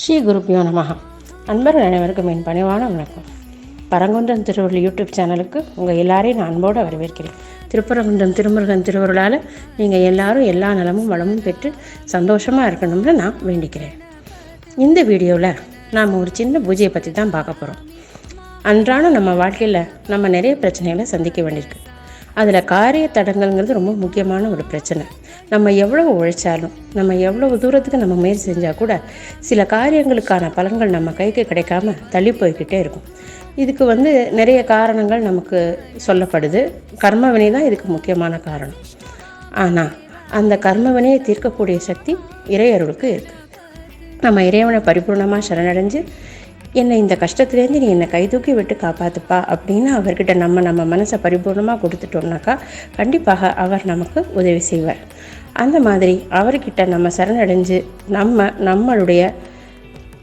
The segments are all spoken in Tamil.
ஸ்ரீ குருப்பியோ நமகா அன்பர்கள் அனைவருக்கும் என் பணிவான வணக்கம். பரங்குன்றம் திருவள்ளுவர் யூடியூப் சேனலுக்கு உங்கள் எல்லாரையும் நான் அன்போடு வரவேற்கிறேன். திருப்பரங்குன்றம் திருமுருகன் திருவருளால் நீங்கள் எல்லாரும் எல்லா நலமும் வளமும் பெற்று சந்தோஷமாக இருக்கணும்னு நான் வேண்டிக்கிறேன். இந்த வீடியோவில் நாம் ஒரு சின்ன பூஜையை பற்றி தான் பார்க்க போகிறோம் அன்றாடம் நம்ம வாழ்க்கையில் நம்ம நிறைய பிரச்சனைகளை சந்திக்க வேண்டியிருக்கு. அதில் காரிய தடங்கல்ங்கிறது ரொம்ப முக்கியமான ஒரு பிரச்சனை. நம்ம எவ்வளவு உழைச்சாலும் நம்ம எவ்வளவு தூரத்துக்கு நம்ம முயற்சி செஞ்சால் கூட சில காரியங்களுக்கான பலன்கள் நம்ம கைக்கு கிடைக்காம தள்ளி போய்கிட்டே இருக்கும். இதுக்கு வந்து நிறைய காரணங்கள் நமக்கு சொல்லப்படுது. கர்மவினை தான் இதுக்கு முக்கியமான காரணம். ஆனால் அந்த கர்மவினையை தீர்க்கக்கூடிய சக்தி இறையருளுக்கு இருக்குது நம்ம இறைவனை பரிபூர்ணமாக சரணடைஞ்சு என்னை இந்த கஷ்டத்துலேருந்து நீ என்னை கைதூக்கி விட்டு காப்பாத்துப்பா அப்படின்னு அவர்கிட்ட நம்ம நம்ம மனசை பரிபூர்ணமாக கொடுத்துட்டோம்னாக்கா கண்டிப்பாக அவர் நமக்கு உதவி செய்வார். அந்த மாதிரி அவர்கிட்ட நம்ம சரணடைஞ்சு நம்ம நம்மளுடைய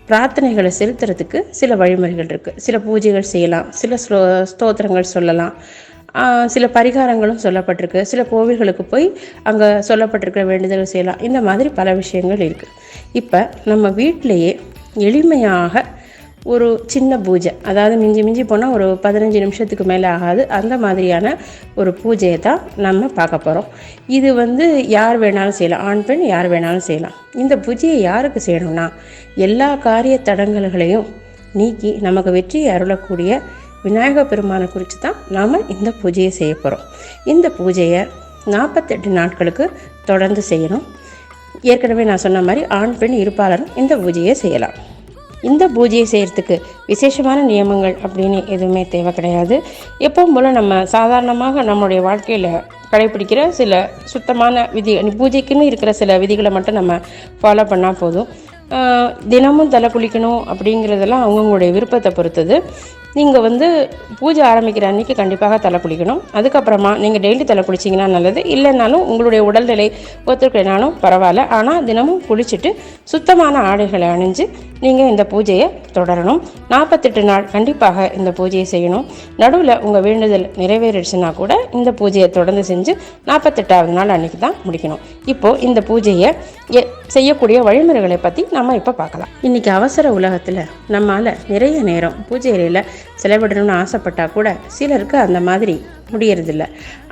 பிரார்த்தனைகளை செலுத்துறதுக்கு சில வழிமுறைகள் இருக்குது சில பூஜைகள் செய்யலாம் சில ஸ்லோ ஸ்தோத்திரங்கள் சொல்லலாம். சில பரிகாரங்களும் சொல்லப்பட்டிருக்கு. சில கோவில்களுக்கு போய் அங்கே சொல்லப்பட்டிருக்கிற வேண்டுதல் செய்யலாம். இந்த மாதிரி பல விஷயங்கள் இருக்குது இப்போ நம்ம வீட்டிலையே எளிமையாக ஒரு சின்ன பூஜை. அதாவது மிஞ்சி மிஞ்சி போனால் ஒரு பதினஞ்சு நிமிஷத்துக்கு மேலே ஆகாது. அந்த மாதிரியான ஒரு பூஜையை தான் நம்ம பார்க்க போகிறோம் இது வந்து யார் வேணாலும் செய்யலாம். ஆண் பெண் யார் வேணாலும் செய்யலாம். இந்த பூஜையை யாருக்கு செய்யணும்னா எல்லா காரிய தடங்கல்களையும் நீக்கி நமக்கு வெற்றியை அருளக்கூடிய விநாயக பெருமானை குறித்து தான் நாம் இந்த பூஜையை செய்ய போகிறோம் இந்த பூஜையை நாற்பத்தெட்டு நாட்களுக்கு தொடர்ந்து செய்யணும். ஏற்கனவே நான் சொன்ன மாதிரி ஆண் பெண் இருப்பாளரும் இந்த பூஜையை செய்யலாம். இந்த பூஜையை செய்கிறதுக்கு விசேஷமான நியமங்கள் அப்படின்னு எதுவுமே தேவை கிடையாது. எப்பவும் போல் நம்ம சாதாரணமாக நம்மளுடைய வாழ்க்கையில் கடைபிடிக்கிற சில சுத்தமான விதி பூஜைக்குன்னு இருக்கிற சில விதிகளை மட்டும் நம்ம ஃபாலோ பண்ணால் போதும். தினமும் தலை குளிக்கணும் அப்படிங்கிறதெல்லாம் அவங்கவுங்களுடைய விருப்பத்தை பொறுத்தது. நீங்கள் வந்து பூஜை ஆரம்பிக்கிற அன்னைக்கு கண்டிப்பாக தலை குளிக்கணும். அதுக்கப்புறமா நீங்கள் டெய்லி தலை குளிச்சிங்கன்னா நல்லது. இல்லைனாலும் உங்களுடைய உடல்நிலை ஒத்துக்கலைனாலும் பரவாயில்ல. ஆனால் தினமும் குளிச்சுட்டு சுத்தமான ஆடைகளை அணிஞ்சு நீங்கள் இந்த பூஜையை தொடரணும். நாற்பத்தெட்டு நாள் கண்டிப்பாக இந்த பூஜையை செய்யணும். நடுவில் உங்கள் வேண்டுதல் நிறைவேறிடுச்சுன்னா கூட இந்த பூஜையை தொடர்ந்து செஞ்சு நாற்பத்தெட்டாவது நாள் அன்றைக்கி தான் முடிக்கணும். இப்போது இந்த பூஜையை எ- செய்யக்கூடிய வழிமுறைகளை பற்றி நம்ம இப்போ பார்க்கலாம். இன்றைக்கி அவசர உலகத்தில் நம்மால் நிறைய நேரம் பூஜை அறையில் செலவிடணும்னு ஆசைப்பட்டால் கூட சிலருக்கு அந்த மாதிரி முடியறதில்ல.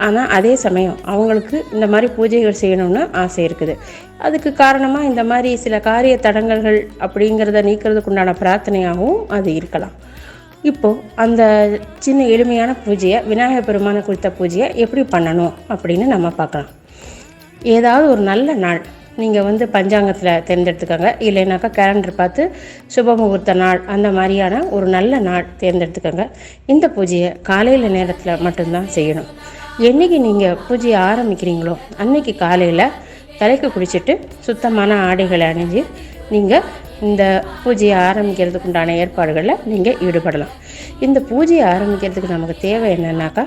ஆனால் அதே சமயம் அவங்களுக்கு இந்த மாதிரி பூஜைகள் செய்யணும்னு ஆசை இருக்குது. அதுக்கு காரணமாக இந்த மாதிரி சில காரிய தடங்கல்கள் அப்படிங்கிறத நீக்கிறதுக்கு உண்டான பிரார்த்தனையாகவும் அது இருக்கலாம். இப்போது அந்த சின்ன எளிமையான பூஜையை விநாயகர் பெருமானை குறித்த பூஜையை எப்படி பண்ணணும் அப்படின்னு நம்ம பார்க்கலாம். ஏதாவது ஒரு நல்ல நாள் நீங்கள் வந்து பஞ்சாங்கத்தில் தேர்ந்தெடுத்துக்கோங்க. இல்லைனாக்கா கேலண்டர் பார்த்து சுப முகூர்த்த நாள் அந்த மாதிரியான ஒரு நல்ல நாள் தேர்ந்தெடுத்துக்கோங்க. இந்த பூஜையை காலையில் நேரத்தில் மட்டும்தான் செய்யணும். என்னைக்கு நீங்கள் பூஜையை ஆரம்பிக்கிறீங்களோ அன்னைக்கு காலையில் தலைக்கு குடிச்சிட்டு சுத்தமான ஆடைகளை அணிஞ்சு நீங்கள் இந்த பூஜையை ஆரம்பிக்கிறதுக்கு உண்டான ஏற்பாடுகளில் நீங்கள் ஈடுபடலாம். இந்த பூஜையை ஆரம்பிக்கிறதுக்கு நமக்கு தேவை என்னன்னாக்கா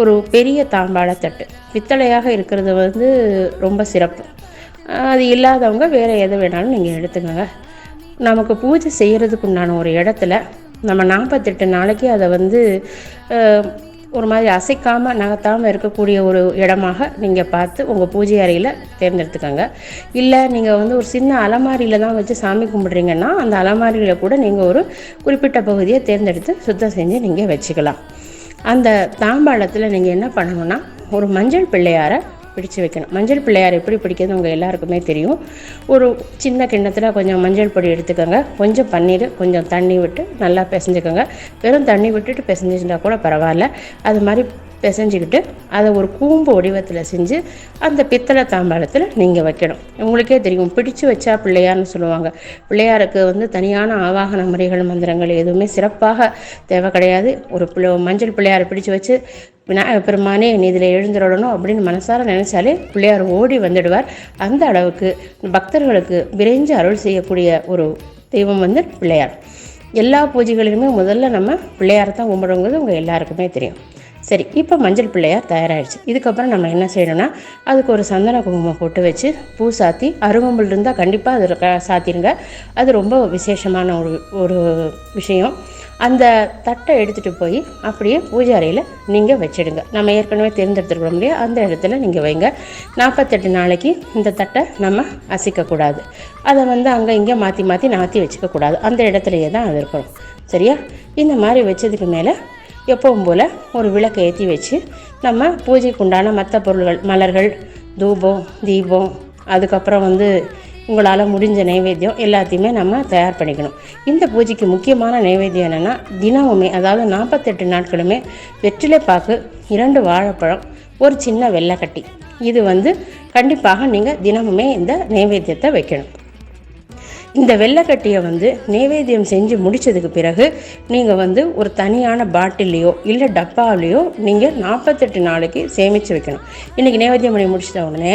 ஒரு பெரிய தாம்பாள தட்டு பித்தளையாக இருக்கிறது வந்து ரொம்ப சிறப்பு. அது இல்லாதவங்க வேறு எது வேணாலும் நீங்கள் எடுத்துக்கோங்க. நமக்கு பூஜை செய்கிறதுக்கு உண்டான ஒரு இடத்துல நம்ம நாற்பத்தெட்டு நாளைக்கு அதை வந்து ஒரு மாதிரி அசைக்காமல் நகர்த்தாமல் இருக்கக்கூடிய ஒரு இடமாக நீங்கள் பார்த்து உங்கள் பூஜை அறையில் தேர்ந்தெடுத்துக்கோங்க. இல்லை நீங்கள் வந்து ஒரு சின்ன அலமாரியில் தான் வச்சு சாமி கும்பிட்றீங்கன்னா அந்த அலமாரியில் கூட நீங்கள் ஒரு குறிப்பிட்ட பகுதியை தேர்ந்தெடுத்து சுத்தம் செஞ்சு நீங்கள் வச்சுக்கலாம். அந்த தாம்பாளத்தில் நீங்கள் என்ன பண்ணணும்னா ஒரு மஞ்சள் பிள்ளையாரை பிடிச்சு வைக்கணும். மஞ்சள் பிள்ளையார் எப்படி பிடிக்கிறது உங்கள் எல்லாருக்குமே தெரியும். ஒரு சின்ன கிண்ணத்தில் கொஞ்சம் மஞ்சள் பொடி எடுத்துக்கோங்க. கொஞ்சம் பன்னீர் கொஞ்சம் தண்ணி விட்டு நல்லா பிசைஞ்சுக்கோங்க. வெறும் தண்ணி விட்டுட்டு பிசைஞ்சிருந்தா கூட பரவாயில்ல. அது மாதிரி பிசைஞ்சுக்கிட்டு அதை ஒரு கூம்பு வடிவத்தில் செஞ்சு அந்த பித்தளை தாம்பாளத்தில் நீங்கள் வைக்கணும். உங்களுக்கே தெரியும் பிடிச்சு வச்சா பிள்ளையார்னு சொல்லுவாங்க. பிள்ளையாருக்கு வந்து தனியான ஆவாகன முறைகள் மந்திரங்கள் எதுவுமே சிறப்பாக தேவை கிடையாது. ஒரு பிள்ளை மஞ்சள் பிள்ளையாரை பிடிச்சு வச்சு விநாயகர் பெருமானே நீ இதில் எழுந்துடணும் அப்படின்னு மனசார நினைச்சாலே பிள்ளையார் ஓடி வந்துடுவார். அந்த அளவுக்கு பக்தர்களுக்கு விரைஞ்சு அருள் செய்யக்கூடிய ஒரு தெய்வம் வந்து பிள்ளையார். எல்லா பூஜைகளிலுமே முதல்ல நம்ம பிள்ளையாரை தான் கும்பிடுங்கிறது உங்கள் எல்லாருக்குமே தெரியும். சரி இப்போ மஞ்சள் பிள்ளையார் தயாராகிடுச்சு இதுக்கப்புறம் நம்ம என்ன செய்யணும்னா அதுக்கு ஒரு சந்தன குங்குமம் போட்டு வச்சு பூ சாத்தி அருகம்புல் இருந்தால் கண்டிப்பாக அதில் க சாத்திருங்க. அது ரொம்ப விசேஷமான ஒரு ஒரு விஷயம். அந்த தட்டை எடுத்துகிட்டு போய் அப்படியே பூஜை அறையில் நீங்கள் வச்சிடுங்க. நம்ம ஏற்கனவே தேர்ந்தெடுத்துருக்க முடியும் அந்த இடத்துல நீங்கள் வைங்க. நாற்பத்தெட்டு நாளைக்கு இந்த தட்டை நம்ம அசைக்கக்கூடாது அதை வந்து அங்கே இங்கே மாற்றி மாற்றி நாற்றி வச்சுக்கக்கூடாது அந்த இடத்துலையே தான் அது இருக்கணும். சரியா? இந்த மாதிரி வச்சதுக்கு மேலே எப்பவும் போல் ஒரு விளக்கை ஏற்றி வச்சு நம்ம பூஜைக்கு உண்டான மற்ற பொருள்கள் மலர்கள் தூபம் தீபம் அதுக்கப்புறம் வந்து உங்களால் முடிஞ்ச நைவேத்தியம் எல்லாத்தையுமே நம்ம தயார் பண்ணிக்கணும். இந்த பூஜைக்கு முக்கியமான நைவேத்தியம் என்னென்னா தினமுமே அதாவது நாற்பத்தெட்டு நாட்களுமே வெற்றிலை பாக்கு இரண்டு வாழைப்பழம் ஒரு சின்ன வெள்ளைக்கட்டி. இது வந்து கண்டிப்பாக நீங்கள் தினமுமே இந்த நைவேத்தியத்தை வைக்கணும். இந்த வெள்ளைக்கட்டியை வந்து நைவேத்தியம் செஞ்சு முடித்ததுக்கு பிறகு நீங்கள் வந்து ஒரு தனியான பாட்டில்லையோ இல்லை டப்பாவிலையோ நீங்கள் நாற்பத்தெட்டு நாளைக்கு சேமித்து வைக்கணும். இன்றைக்கி நைவேத்தியம் பண்ணி முடிச்சிட்ட உடனே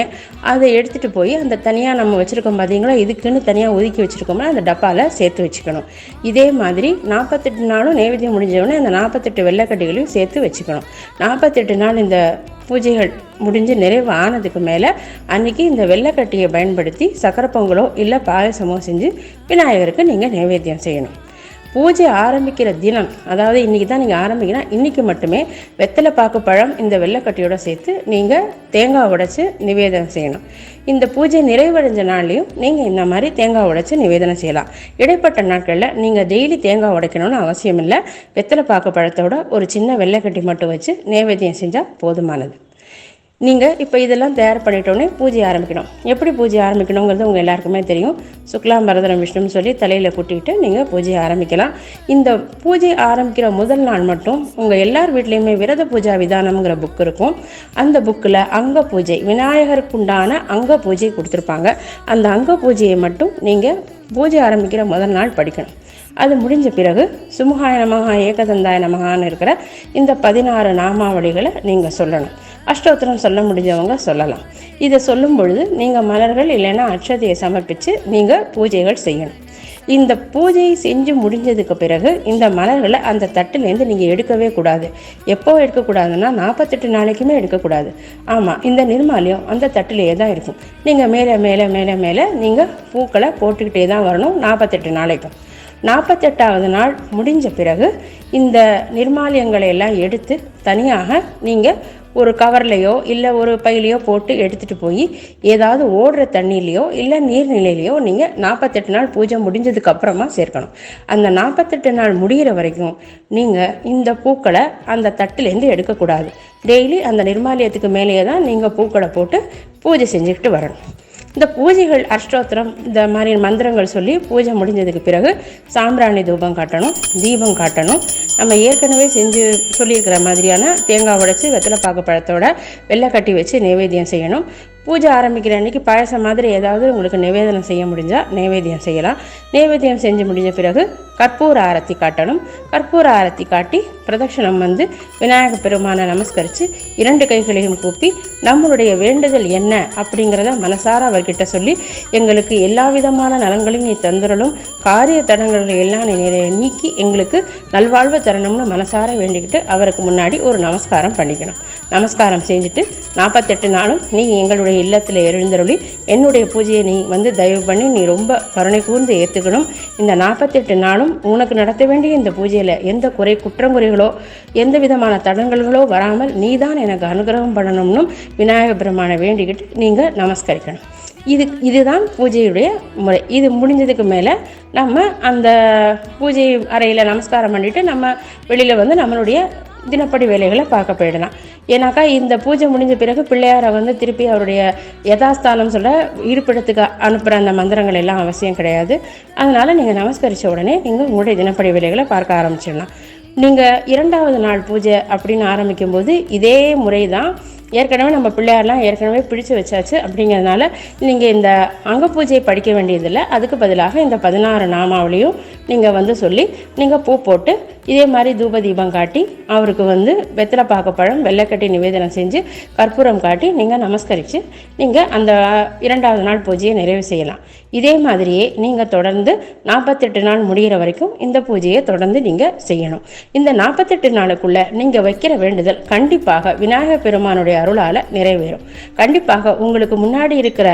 அதை எடுத்துகிட்டு போய் அந்த தனியாக நம்ம வச்சுருக்கோம் பார்த்தீங்களா இதுக்குன்னு தனியாக ஒதுக்கி வச்சுருக்கோம்னா அந்த டப்பாவில் சேர்த்து வச்சுக்கணும். இதே மாதிரி நாற்பத்தெட்டு நாளும் நைவேத்தியம் முடிஞ்ச உடனே அந்த நாற்பத்தெட்டு வெள்ளைக்கட்டிகளையும் சேர்த்து வச்சுக்கணும். நாற்பத்தெட்டு நாள் இந்த பூஜைகள் முடிஞ்சு நிறைவு ஆனதுக்கு மேலே அன்றைக்கி இந்த வெள்ளைக்கட்டியை பயன்படுத்தி சக்கரை பொங்கலோ இல்லை பாயசமோ செஞ்சு விநாயகருக்கு நீங்கள் நைவேத்தியம் செய்யணும். பூஜை ஆரம்பிக்கிற தினம் அதாவது இன்றைக்கி தான் நீங்கள் ஆரம்பிக்கணும். இன்றைக்கி மட்டுமே வெத்தலை பாக்கு பழம் இந்த வெள்ளைக்கட்டியோட சேர்த்து நீங்கள் தேங்காய் உடைச்சி நிவேதனம் செய்யணும். இந்த பூஜை நிறைவடைஞ்ச நாள்லையும் நீங்கள் இந்த மாதிரி தேங்காய் உடைச்சி நிவேதனம் செய்யலாம். இடைப்பட்ட நாட்களில் நீங்கள் டெய்லி தேங்காய் உடைக்கணும்னு அவசியம் இல்லை வெத்தலை பாக்கு பழத்தோட ஒரு சின்ன வெள்ளைக்கட்டி மட்டும் வச்சு நைவேத்தியம் செஞ்சால் போதுமானது. நீங்கள் இப்போ இதெல்லாம் தயார் பண்ணிட்டோன்னே பூஜை ஆரம்பிக்கணும். எப்படி பூஜை ஆரம்பிக்கணுங்கிறது உங்கள் எல்லாருக்குமே தெரியும். சுக்லாம் பரதரம் விஷ்ணுன்னு சொல்லி தலையில் கூட்டிகிட்டு நீங்கள் பூஜையை ஆரம்பிக்கலாம். இந்த பூஜை ஆரம்பிக்கிற முதல் நாள் மட்டும் உங்கள் எல்லார் வீட்லேயுமே விரத பூஜா விதானம்ங்கிற புக் இருக்கும். அந்த புக்கில் அங்க பூஜை விநாயகருக்குண்டான அங்க பூஜை கொடுத்துருப்பாங்க. அந்த அங்க பூஜையை மட்டும் நீங்கள் பூஜை ஆரம்பிக்கிற முதல் நாள் படிக்கணும். அது முடிஞ்ச பிறகு சுமுகாய நமகா ஏகதந்தாய நமகான்னு இருக்கிற இந்த பதினாறு நாமாவளிகளை நீங்கள் சொல்லணும். அஷ்டோத்திரம் சொல்ல முடிஞ்சவங்க சொல்லலாம். இதை சொல்லும் பொழுது நீங்கள் மலர்கள் இல்லைன்னா அக்ஷதையை சமர்ப்பித்து நீங்கள் பூஜைகள் செய்யணும். இந்த பூஜை செஞ்சு முடிஞ்சதுக்கு பிறகு இந்த மலர்களை அந்த தட்டுலேருந்து நீங்கள் எடுக்கவே கூடாது. எப்போ எடுக்கக்கூடாதுன்னா நாற்பத்தெட்டு நாளைக்குமே எடுக்கக்கூடாது. ஆமாம் இந்த நிர்மாலியம் அந்த தட்டிலேயே தான் இருக்கும். நீங்கள் மேலே மேலே மேலே மேலே நீங்கள் பூக்களை போட்டுக்கிட்டே தான் வரணும் நாற்பத்தெட்டு நாளைக்கும். நாற்பத்தெட்டாவது நாள் முடிஞ்ச பிறகு இந்த நிர்மாலியங்களை எல்லாம் எடுத்து தனியாக நீங்கள் ஒரு கவர்லையோ இல்லை ஒரு பையிலையோ போட்டு எடுத்துகிட்டு போய் ஏதாவது ஓடுற தண்ணியிலையோ இல்லை நீர்நிலையிலையோ நீங்கள் நாற்பத்தெட்டு நாள் பூஜை முடிஞ்சதுக்கு அப்புறமா சேர்க்கணும். அந்த நாற்பத்தெட்டு நாள் முடிகிற வரைக்கும் நீங்கள் இந்த பூக்களை அந்த தட்டுலேருந்து எடுக்கக்கூடாது. டெய்லி அந்த நிர்மாலயத்துக்கு மேலேயே தான் நீங்கள் பூக்களை போட்டு பூஜை செஞ்சுக்கிட்டு வரணும். இந்த பூஜைகள் அஷ்டோத்திரம் இந்த மாதிரி மந்திரங்கள் சொல்லி பூஜை முடிஞ்சதுக்கு பிறகு சாம்பிராணி தூபம் காட்டணும் தீபம் காட்டணும். நம்ம ஏற்கனவே செஞ்சு சொல்லியிருக்கிற மாதிரியான தேங்காய் உடைச்சி வெத்தலை பாக்கு பழத்தோட வெள்ளை கட்டி வச்சு நைவேத்தியம் செய்யணும். பூஜை ஆரம்பிக்கிற அன்னைக்கு பாயசம் மாதிரி ஏதாவது உங்களுக்கு நிவேதனம் செய்ய முடிஞ்சால் நைவேத்தியம் செய்யலாம். நைவேத்தியம் செஞ்சு முடிஞ்ச பிறகு கற்பூர ஆரத்தி காட்டணும். கற்பூர ஆரத்தி காட்டி பிரதட்சணம் வந்து விநாயக பெருமானை நமஸ்கரித்து இரண்டு கைகளையும் கூப்பி நம்மளுடைய வேண்டுதல் என்ன அப்படிங்கிறத மனசார அவர்கிட்ட சொல்லி எங்களுக்கு எல்லா விதமான நலங்களையும் நீ தந்துடலும் காரிய தடங்களை எல்லாம் நீ நீக்கி எங்களுக்கு நல்வாழ்வு தரணும்னு மனசார வேண்டிக்கிட்டு அவருக்கு முன்னாடி ஒரு நமஸ்காரம் பண்ணிக்கணும். நமஸ்காரம் செஞ்சுட்டு நாற்பத்தெட்டு நாளும் நீ எங்களுடைய இல்லத்தில் எழுந்தருளி என்னுடைய பூஜையை நீ வந்து தயவு பண்ணி நீ ரொம்ப கருணை கூர்ந்து ஏற்றுக்கணும் இந்த நாற்பத்தெட்டு நாளும் உனக்கு நடத்த வேண்டிய இந்த பூஜையில் எந்த குறை குற்றங்குறைகளோ எந்த விதமான தடங்கல்களோ வராமல் நீ தான் எனக்கு அனுகிரகம் பண்ணணும்னு விநாயக பெருமானை வேண்டிக்கிட்டு நீங்கள் நமஸ்கரிக்கணும். இது இதுதான் பூஜையுடைய முறை. இது முடிஞ்சதுக்கு மேலே நம்ம அந்த பூஜை அறையில் நமஸ்காரம் பண்ணிவிட்டு நம்ம வெளியில் வந்து நம்மளுடைய தினப்படி வேலைகளை பார்க்க போயிடலாம். ஏன்னாக்கா இந்த பூஜை முடிஞ்ச பிறகு பிள்ளையாரை வந்து திருப்பி அவருடைய யதாஸ்தானம் சொல்ல இருப்பிடத்துக்கு அனுப்புகிற அந்த மந்திரங்கள் எல்லாம் அவசியம் கிடையாது. அதனால் நீங்கள் நமஸ்கரித்த உடனே நீங்கள் உங்களுடைய தினப்படி வேலைகளை பார்க்க ஆரம்பிச்சிடலாம். நீங்கள் இரண்டாவது நாள் பூஜை அப்படின்னு ஆரம்பிக்கும்போது இதே முறை தான் ஏற்கனவே நம்ம பிள்ளையார்லாம் ஏற்கனவே பிடிச்சு வச்சாச்சு அப்படிங்கிறதுனால நீங்கள் இந்த அங்க பூஜையை படிக்க வேண்டியதில்லை. அதுக்கு பதிலாக இந்த பதினாறு நாமாவளியும் நீங்கள் வந்து சொல்லி நீங்கள் பூ போட்டு இதே மாதிரி தூப தீபம் காட்டி அவருக்கு வந்து வெத்தலை பாக்கப்பழம் வெள்ளைக்கட்டி நிவேதனம் செஞ்சு கற்பூரம் காட்டி நீங்கள் நமஸ்கரித்து நீங்கள் அந்த இரண்டாவது நாள் பூஜையை நிறைவு செய்யலாம். இதே மாதிரியே நீங்கள் தொடர்ந்து நாற்பத்தெட்டு நாள் முடிகிற வரைக்கும் இந்த பூஜையை தொடர்ந்து நீங்கள் செய்யணும். இந்த நாற்பத்தெட்டு நாளுக்குள்ளே நீங்கள் வைக்கிற வேண்டுதல் கண்டிப்பாக விநாயகர் பெருமானுடைய அருளால் நிறைவேறும். கண்டிப்பாக உங்களுக்கு முன்னாடி இருக்கிற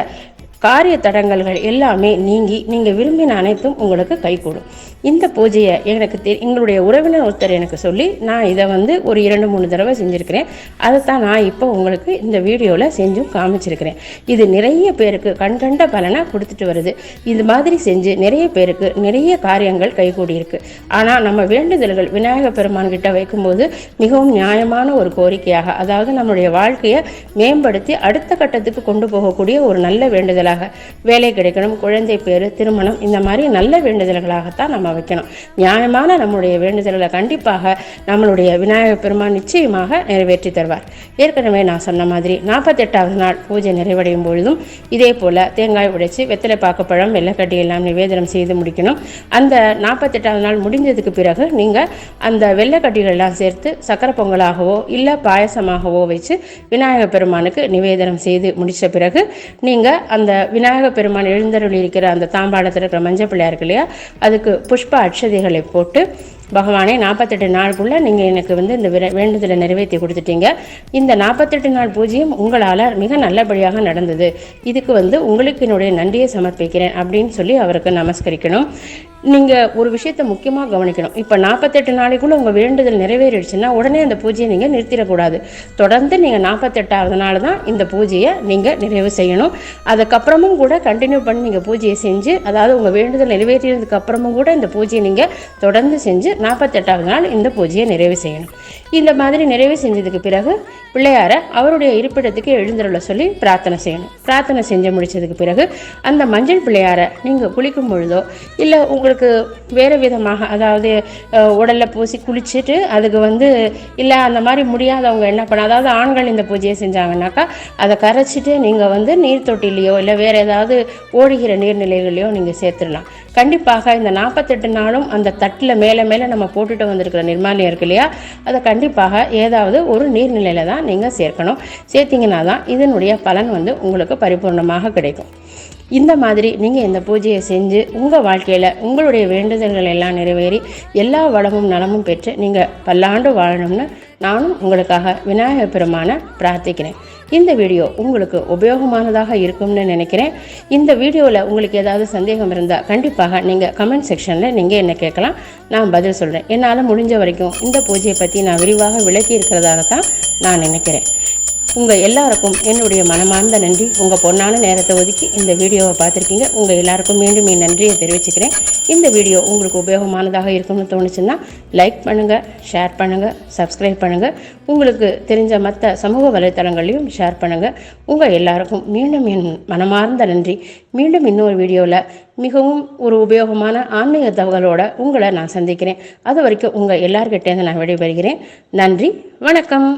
காரிய தடங்கல்கள் எல்லாமே நீங்கி நீங்கள் விரும்பின அனைத்தும் உங்களுக்கு கைகூடும். இந்த பூஜையை எனக்கு தெ எங்களுடைய உறவினர் ஒருத்தர் எனக்கு சொல்லி நான் இதை வந்து ஒரு இரண்டு மூணு தடவை செஞ்சுருக்கிறேன். அதை தான் நான் இப்போ உங்களுக்கு இந்த வீடியோவில் செஞ்சும் காமிச்சிருக்கிறேன். இது நிறைய பேருக்கு கண்கண்ட பலனை கொடுத்துட்டு வருது. இது மாதிரி செஞ்சு நிறைய பேருக்கு நிறைய காரியங்கள் கைகூடியிருக்கு. ஆனால் நம்ம வேண்டுதல்கள் விநாயகர் பெருமான் கிட்ட வைக்கும்போது மிகவும் நியாயமான ஒரு கோரிக்கையாக அதாவது நம்மளுடைய வாழ்க்கையை மேம்படுத்தி அடுத்த கட்டத்துக்கு கொண்டு போகக்கூடிய ஒரு நல்ல வேண்டுதலாக வேலை கிடைக்கணும் குழந்தை பேர் திருமணம் இந்த மாதிரி நல்ல வேண்டுதல்களாகத்தான் நம்ம வைக்கணும். நியாயமான நம்முடைய வேண்டுதல்களை கண்டிப்பாக நம்மளுடைய விநாயகர் பெருமான் நிச்சயமாக நிறைவேற்றி தருவார். ஏற்கனவே நான் சொன்ன மாதிரி நாற்பத்தெட்டாவது நாள் பூஜை நிறைவடையும் பொழுதும் இதே போல் தேங்காய் உடைச்சி வெத்தலை பாக்கப்பழம் வெள்ளைக்கட்டி எல்லாம் நிவேதனம் செய்து முடிக்கணும். அந்த நாற்பத்தெட்டாவது நாள் முடிஞ்சதுக்கு பிறகு நீங்கள் அந்த வெள்ளைக்கட்டிகள்லாம் சேர்த்து சக்கரை பொங்கலாகவோ இல்லை பாயசமாகவோ வச்சு விநாயகர் பெருமானுக்கு நிவேதனம் செய்து முடித்த பிறகு நீங்கள் அந்த விநாயகர் பெருமான் எழுந்தருள் இருக்கிற அந்த தாம்பாளத்தில் இருக்கிற மஞ்சள் பிள்ளையா இருக்கு இல்லையா அதுக்கு புஷ்ப அட்சதைகளை போட்டு பகவானே நாற்பத்தெட்டு நாளுக்குள்ளே நீங்கள் எனக்கு வந்து இந்த வேண்டுதலை நிறைவேற்றி கொடுத்துட்டீங்க. இந்த நாற்பத்தெட்டு நாள் பூஜையும் உங்களால் மிக நல்லபடியாக நடந்தது. இதுக்கு வந்து உங்களுக்கு என்னுடைய நன்றியை சமர்ப்பிக்கிறேன் அப்படின்னு சொல்லி அவருக்கு நமஸ்கரிக்கணும். நீங்கள் ஒரு விஷயத்தை முக்கியமாக கவனிக்கணும். இப்போ நாற்பத்தெட்டு நாளைக்குள்ளே உங்கள் வேண்டுதல் நிறைவேறிடுச்சுன்னா உடனே அந்த பூஜையை நீங்கள் நிறுத்திடக்கூடாது. தொடர்ந்து நீங்கள் நாற்பத்தெட்டாவது நாள் தான் இந்த பூஜையை நீங்கள் நிறைவு செய்யணும். அதுக்கப்புறமும் கூட கண்டினியூ பண்ணி நீங்கள் பூஜையை செஞ்சு அதாவது உங்கள் வேண்டுதல் நிறைவேற்றினதுக்கு அப்புறமும் கூட இந்த பூஜையை நீங்கள் தொடர்ந்து செஞ்சு நாற்பத்தெட்டாவது நாள் இந்த பூஜையை நிறைவு செய்யணும். இந்த மாதிரி நிறைவு செஞ்சதுக்கு பிறகு பிள்ளையாரை அவருடைய இருப்பிடத்துக்கு எழுந்தருள சொல்லி பிரார்த்தனை செய்யணும். பிரார்த்தனை செஞ்சு முடிச்சதுக்கு பிறகு அந்த மஞ்சள் பிள்ளையாரை நீங்கள் குளிக்கும் பொழுதோ இல்லை உங்களுக்கு வேறு விதமாக அதாவது உடலில் பூசி குளிச்சுட்டு அதுக்கு வந்து இல்லை அந்த மாதிரி முடியாதவங்க என்ன பண்ண அதாவது ஆண்கள் இந்த பூஜையை செஞ்சாங்கன்னாக்கா அதை கரைச்சிட்டு நீங்கள் வந்து நீர் தொட்டிலையோ இல்லை வேறு ஏதாவது ஓடுகிற நீர்நிலைகளையோ நீங்கள் சேர்த்துடலாம். கண்டிப்பாக இந்த நாற்பத்தெட்டு நாளும் அந்த தட்டில் மேலே மேலே நம்ம போட்டுட்டு வந்திருக்கிற நிர்மாலியம் இருக்கு இல்லையா? அதை கண்டிப்பாக ஏதாவது ஒரு நீர்நிலையில் தான் நீங்கள் சேர்க்கணும். சேர்த்திங்கன்னா தான் இதனுடைய பலன் வந்து உங்களுக்கு பரிபூர்ணமாக கிடைக்கும். இந்த மாதிரி நீங்கள் இந்த பூஜையை செஞ்சு உங்கள் வாழ்க்கையில் உங்களுடைய வேண்டுதல்கள் எல்லாம் நிறைவேறி எல்லா வளமும் நலமும் பெற்று நீங்கள் பல்லாண்டு வாழணும்னு நானும் உங்களுக்காக விநாயகர் பெருமான பிரார்த்திக்கிறேன். இந்த வீடியோ உங்களுக்கு உபயோகமானதாக இருக்கும்னு நினைக்கிறேன். இந்த வீடியோவில் உங்களுக்கு ஏதாவது சந்தேகம் இருந்தால் கண்டிப்பாக நீங்கள் கமெண்ட் செக்ஷனில் நீங்கள் என்ன கேட்கலாம் நான் பதில் சொல்கிறேன் என்னால் முடிஞ்ச வரைக்கும் இந்த பூஜையை பற்றி நான் விரிவாக விளக்கி இருக்கிறதாகத்தான் நான் நினைக்கிறேன். உங்கள் எல்லாருக்கும் என்னுடைய மனமார்ந்த நன்றி. உங்கள் பொண்ணான நேரத்தை ஒதுக்கி இந்த வீடியோவை பார்த்துருக்கீங்க. உங்கள் எல்லாருக்கும் மீண்டும் என் நன்றியை தெரிவிச்சுக்கிறேன். இந்த வீடியோ உங்களுக்கு உபயோகமானதாக இருக்கும்னு தோணுச்சுன்னா லைக் பண்ணுங்கள் ஷேர் பண்ணுங்கள் சப்ஸ்கிரைப் பண்ணுங்கள் உங்களுக்கு தெரிஞ்ச மற்ற சமூக வலைத்தளங்களையும் ஷேர் பண்ணுங்கள் உங்கள் எல்லாருக்கும் மீண்டும் என் மனமார்ந்த நன்றி. மீண்டும் இன்னொரு வீடியோவில் மிகவும் ஒரு உபயோகமான ஆன்மீக தகவலோட உங்களை நான் சந்திக்கிறேன். அது வரைக்கும் உங்கள் எல்லார்கிட்டேருந்து நான் விடைபெறுகிறேன். நன்றி வணக்கம்.